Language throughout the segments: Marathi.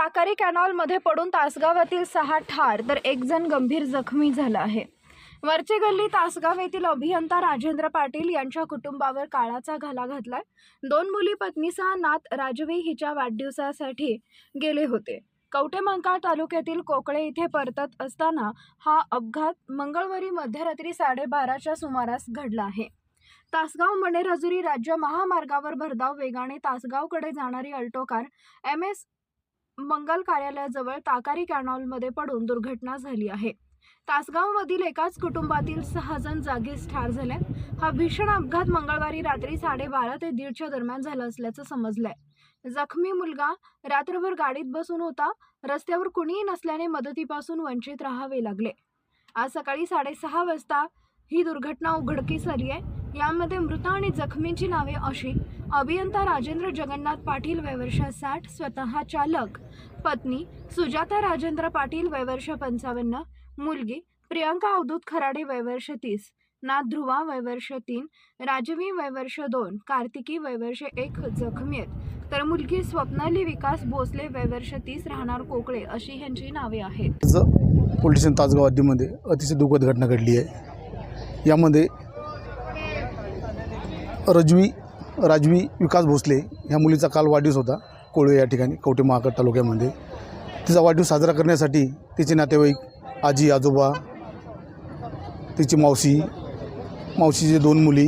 ताकारी कॅनॉलमध्ये पडून तासगावातील सहा ठार तर एक जण गंभीर जखमी झाला आहे. वरची गल्ली तासगाव येथील अभियंता राजेंद्र पाटील यांच्या कुटुंबावर काळाचा घाला घातलाय. दोन मुली पत्नीसह नात राजवी हिच्या वाढदिवसासाठी गेले होते. कवटेमंकाळ तालुक्यातील कोकळे इथे परतत असताना हा अपघात मंगळवारी मध्यरात्री साडेबाराच्या सुमारास घडला आहे. तासगाव मणेराजुरी राज्य महामार्गावर भरधाव वेगाने तासगावकडे जाणारी अल्टो कार एम एस मंगल कार्यालयाजवळ ताकारी कॅनॉलमध्ये पडून दुर्घटना झाली आहे. तासगावमधील एकाच कुटुंबातील सहा जण जागीच ठार झाले. हा भीषण अपघात मंगळवारी रात्री साडेबारा ते दीडच्या दरम्यान झाला असल्याचं समजलंय. जखमी मुलगा रात्रभर गाडीत बसून होता. रस्त्यावर कुणीही नसल्याने मदतीपासून वंचित राहावे लागले. आज सकाळी साडेसहा वाजता ही दुर्घटना उघडकीस आली आहे. यामध्ये मृत आणि जखमींची नावे अशी अभियंता राजेंद्र जगन्नाथ पाटील वयवर्ष साठ स्वतः चालक. पत्नी सुजाता राजेंद्र पाटील वयवर्ष पंचावन्न मुलगी प्रियंका अवधूत खराडे वयवर्ष तीस नाथ ध्रुवा वयवर्ष तीन राजवी वयवर्ष दोन कार्तिकी वयवर्ष एक जखमी आहेत. तर मुलगी स्वप्नाली विकास भोसले वयवर्ष तीस राहणार कोकळे अशी ह्यांची नावे आहेत. आज स्टेशन तासगाव हद्दीमध्ये अतिशय दुःखद घटना घडली आहे. यामध्ये रजवी राजवी विकास भोसले ह्या मुलीचा काल वाढदिवस होता कोळवे या ठिकाणी कवटे महाकड तालुक्यामध्ये. तिचा वाढदिवस साजरा करण्यासाठी तिचे नातेवाईक आजी आजोबा तिची मावशी मावशीचे दोन मुली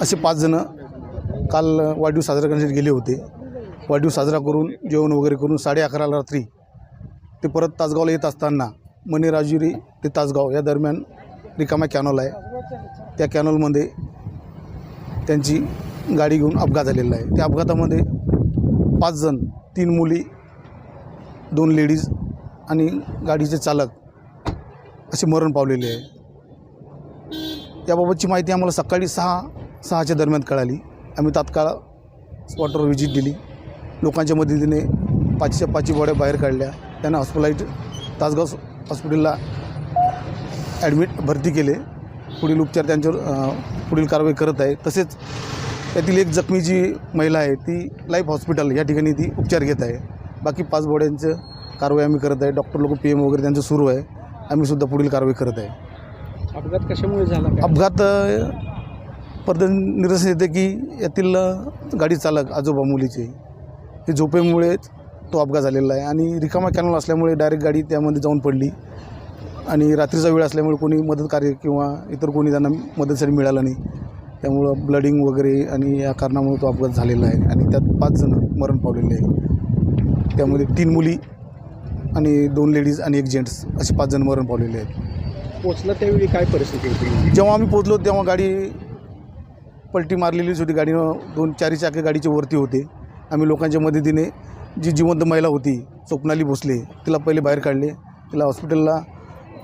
असे पाच जणं काल वाढदिवस साजरा करण्यासाठी गेले होते. वाढदिवस साजरा करून जेवण वगैरे करून साडे अकराला रात्री ते परत तासगावला येत असताना मणिराजुरी ते तासगाव या दरम्यान रिकामा कॅनॉल आहे. त्या कॅनॉलमध्ये त्यांची गाडी घेऊन अपघात झालेला आहे. त्या अपघातामध्ये पाच जण तीन मुली दोन लेडीज आणि गाडीचे चालक असे मरण पावलेले आहे. याबाबतची माहिती आम्हाला सकाळी सहा सहाच्या दरम्यान कळाली. आम्ही तात्काळ स्पॉटवर व्हिजिट दिली. लोकांच्या मदतीने पाचशे पाचशे बॉड्या बाहेर काढल्या. त्यांना हॉस्पिटलाईट तासगाव हॉस्पिटलला ॲडमिट भरती केले. पुढील उपचार त्यांच्यावर पुढील कारवाई करत आहे. तसेच त्यातील एक जखमी जी महिला आहे ती लाईफ हॉस्पिटल या ठिकाणी ती उपचार घेत आहे. बाकी पाच बॉड्यांचं कारवाई आम्ही करत आहे. डॉक्टर लोक पी एम वगैरे त्यांचं सुरू आहे. आम्ही सुद्धा पुढील कारवाई करत आहे. अपघात कशामुळे झाला? अपघात परत निरसन येते की यातील गाडी चालक आजोबा मुलीचे. हे झोपेमुळे तो अपघात झालेला आहे. आणि रिकामा कॅनल असल्यामुळे डायरेक्ट गाडी त्यामध्ये जाऊन पडली. आणि रात्रीचा वेळ असल्यामुळे कोणी मदत कार्य किंवा इतर कोणी त्यांना मदतीसाठी मिळालं नाही. त्यामुळं ब्लडिंग वगैरे आणि या कारणामुळे तो अपघात झालेला आहे आणि त्यात पाच जण मरण पावलेले आहे. त्यामध्ये तीन मुली आणि दोन लेडीज आणि एक जेंट्स असे पाच जण मरण पावलेले आहेत. पोचला त्यावेळी काय परिस्थिती होती? जेव्हा आम्ही पोचलो तेव्हा गाडी पलटी मारलेलीच होती. गाडीनं दोन चारी चाके गाडीच्या वरती होते. आम्ही लोकांच्या मदतीने जी जिवंत महिला होती स्वप्नाली भोसले तिला पहिले बाहेर काढले. तिला हॉस्पिटलला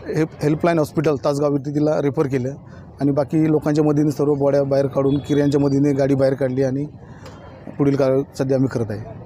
हे हेल्पलाईन हॉस्पिटल तासगाव इथे तिला रेफर केलं. आणि बाकी लोकांच्या मदतीने सर्व बॉड्या बाहेर काढून किऱ्यांच्या मदतीने गाडी बाहेर काढली आणि पुढील कार सध्या आम्ही करत आहे.